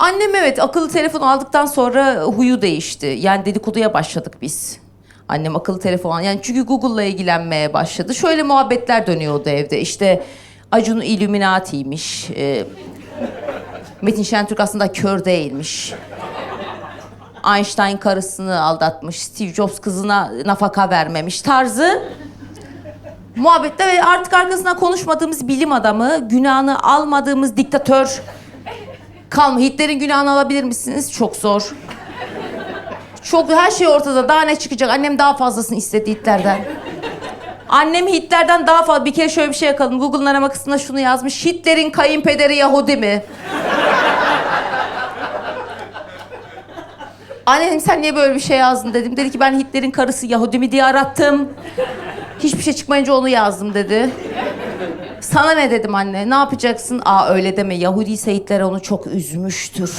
Annem evet akıllı telefon aldıktan sonra huyu değişti. Yani dedikoduya başladık biz. Annem akıllı telefon yani çünkü Google'la ilgilenmeye başladı. Şöyle muhabbetler dönüyordu evde. İşte Acun Illuminati'ymiş. Ee, Metin Şentürk aslında kör değilmiş. Einstein karısını aldatmış. Steve Jobs kızına nafaka vermemiş tarzı. Muhabbette ve artık arkasından konuşmadığımız bilim adamı, günahını almadığımız diktatör kalma. Hitler'in günahını alabilir misiniz? Çok zor. Çok her şey ortada. Daha ne çıkacak? Annem daha fazlasını istedi Hitler'den. Annem Hitler'den daha fazla... Bir kere şöyle bir şey yakaladım. Google'ın arama kısmına şunu yazmış. Hitler'in kayınpederi Yahudi mi? Anne dedim sen niye böyle bir şey yazdın dedim. Dedi ki ben Hitler'in karısı Yahudi mi diye arattım. Hiçbir şey çıkmayınca onu yazdım dedi. Sana ne dedim anne? Ne yapacaksın? Aa öyle deme. Yahudi ise Hitler onu çok üzmüştür.